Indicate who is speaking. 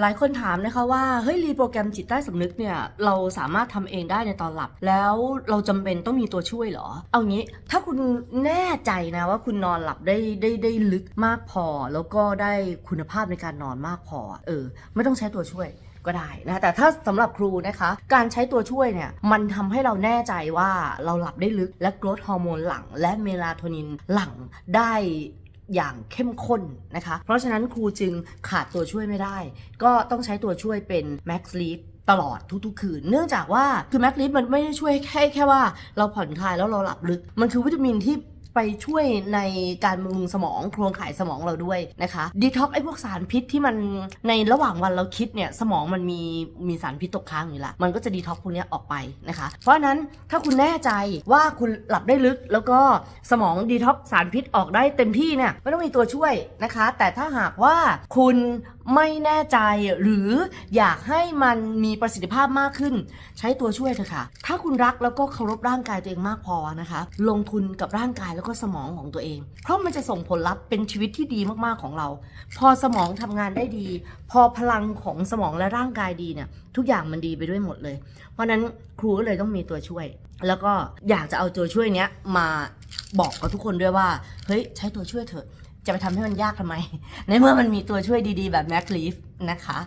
Speaker 1: หลายคนถามนะคะว่าเฮ้ยรีโปรแกรมจิตใต้สำนึกเนี่ยเราสามารถทำเองได้ในตอนหลับ แล้วเราจำเป็นต้องมีตัวช่วยหรอ เอางี้ถ้าคุณแน่ใจนะว่าคุณนอนหลับได้ได้ได้ลึกมากพอ แล้วก็ได้คุณภาพในการนอนมากพอ เออ ไม่ต้องใช้ตัวช่วยก็ได้นะแต่ถ้าสำหรับครูนะคะ การใช้ตัวช่วยเนี่ยมันทำให้เราแน่ใจว่าเราหลับได้ลึกและกรดฮอร์โมนหลัง และเมลาโทนินหลังได้ อย่างเข้มข้นนะคะ เพราะฉะนั้นครูจึงขาดตัวช่วยไม่ได้ ก็ต้องใช้ตัวช่วยเป็น Max Sleep ตลอดทุกๆ คืน เนื่องจากว่าคือ Max Sleep มันไม่ได้ช่วยแค่แค่ว่าเราผ่อนคลายแล้วเราหลับลึก มันคือวิตามินที่ ไปช่วยในการบำรุงสมองโครงข่ายสมองเราด้วยนะคะดีท็อกไอ้พวกสารพิษที่มันในระหว่างวันเราคิดเนี่ยสมองมันมีมีสารพิษตกค้างอยู่ละมันก็จะดีท็อกพวกนี้ออกไปนะคะ เพราะนั้นถ้าคุณแน่ใจว่าคุณหลับได้ลึกแล้วก็สมองดีท็อกสารพิษออกได้เต็มที่เนี่ยไม่ต้องมีตัวช่วยนะคะ แต่ถ้าหากว่าคุณ ไม่แน่ใจหรืออยากให้มันมีประสิทธิภาพมากขึ้น ใช้ตัวช่วยเถอะค่ะ ถ้าคุณรักแล้วก็เคารพร่างกายตัวเองมากพอนะคะ ลงทุนกับร่างกายแล้วก็สมองของตัวเอง เพราะมันจะส่งผลลัพธ์เป็นชีวิตที่ดีมากๆของเรา พอสมองทำงานได้ดี พอพลังของสมองและร่างกายดีเนี่ยทุกอย่างมันดีไปด้วยหมดเลย เพราะฉะนั้นครูก็เลยต้องมีตัวช่วย แล้วก็อยากจะเอาตัวช่วยเนี้ยมาบอกกับทุกคนด้วยว่าเฮ้ยใช้ตัวช่วยเถอะ จะไปทำให้มันยากทำไม ในเมื่อมันมีตัวช่วยดีๆ แบบแมคลีฟนะคะ